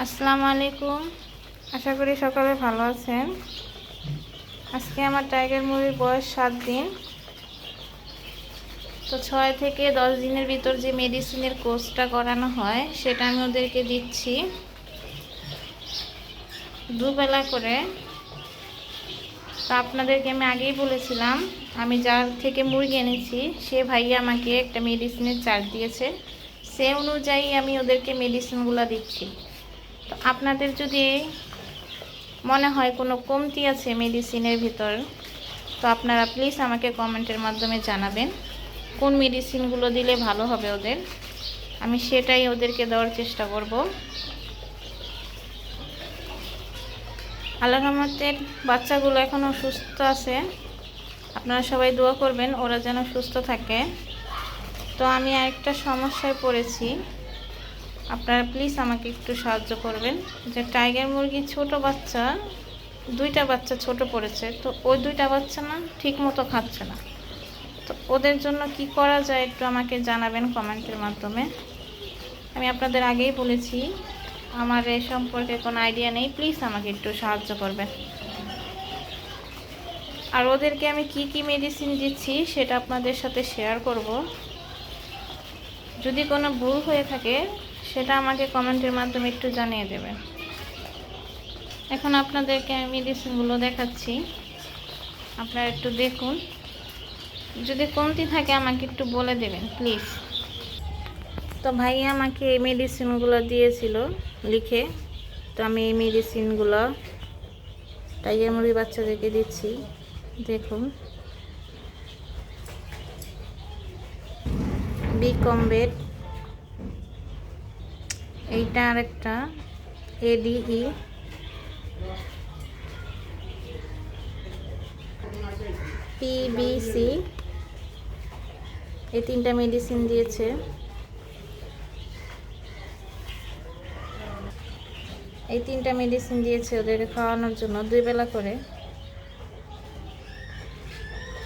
আসসালামু আলাইকুম আশা করি সকালে ভালো আছেন। আজকে আমার টাইগার মুরগির বয়স সাত দিন। তো ছয় থেকে দশ দিনের ভিতর যে মেডিসিনের কোর্সটা করানো হয়, সেটা আমি ওদেরকে দিচ্ছি। দুবেলা করে। তো আপনাদেরকে আমি আগেই বলেছিলাম, আমি যার থেকে মুরগি এনেছি, সে ভাইয়া আমাকে একটা মেডিসিনের চার্জ দিয়েছে। সে অনুযায়ী আমি ওদেরকে মেডিসিনগুলো দিচ্ছি। আপনাদের যদি মনে হয় কোনো কমতি আছে মেডিসিনের ভিতর, তো আপনারা প্লিজ আমাকে কমেন্টের মাধ্যমে জানাবেন। কোন মেডিসিনগুলো দিলে ভালো হবে ওদের? আমি সেটাই ওদেরকে দেওয়ার চেষ্টা করব। আল্লাহ রহমতের বাচ্চাগুলো এখনও সুস্থ আছে। আপনারা সবাই দোয়া করবেন, ওরা যেন সুস্থ থাকে। তো আমি আরেকটা সমস্যায় পড়েছি। আপনারা প্লিজ আমাকে একটু সাহায্য করবেন। যে টাইগার মুরগি ছোট বাচ্চা, দুইটা বাচ্চা ছোট পড়েছে, তো ওই দুইটা বাচ্চা না ঠিক মতো খাচ্ছে না। তো ওদের জন্য কি করা যায় একটু আমাকে জানাবেন কমেন্টের মাধ্যমে। আমি আপনাদের আগেই বলেছি, আমার এ সম্পর্কে কোনো আইডিয়া নেই প্লিজ আমাকে একটু সাহায্য করবেন। আর ওদেরকে আমি কি কি মেডিসিন দিচ্ছি সেটা আপনাদের সাথে শেয়ার করব। যদি কোনো ভুল হয়ে থাকে সেটা আমাকে কমেন্টের মাধ্যমে একটু জানিয়ে দেবেন এখন আপনাদেরকে আমি মেডিসিনগুলো দেখাচ্ছি। আপনারা একটু দেখুন। যদি কমতি থাকে, আমাকে একটু বলে দেবেন, প্লিজ। তো ভাই আমাকে এই মেডিসিনগুলো দিয়েছিল লিখে। তো আমি এই মেডিসিনগুলো টাইগার মুরগি বাচ্চাদেরকে দিচ্ছি। দেখুন। বি কমবেট এইটা আরেকটা এডিই পিবিসি এই তিনটা মেডিসিন দিয়েছে। এই তিনটা মেডিসিন দিয়েছে ওদেরকে খাওয়ানোর জন্য, দুই বেলা করে।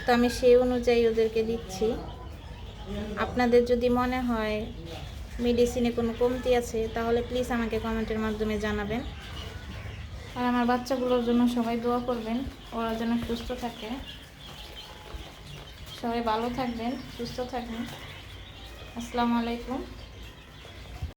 তো আমি সেই অনুযায়ী ওদেরকে দিচ্ছি। আপনাদের যদি মনে হয় মেডিসিনে কোনো কমতি আছে, তাহলে প্লিজ আমাকে কমেন্টের মাধ্যমে জানাবেন। আর আমার বাচ্চাগুলোর জন্য সবাই দোয়া করবেন, ওরা যেন সুস্থ থাকে। সবাই ভালো থাকবেন, সুস্থ থাকবেন। আসসালামু আলাইকুম।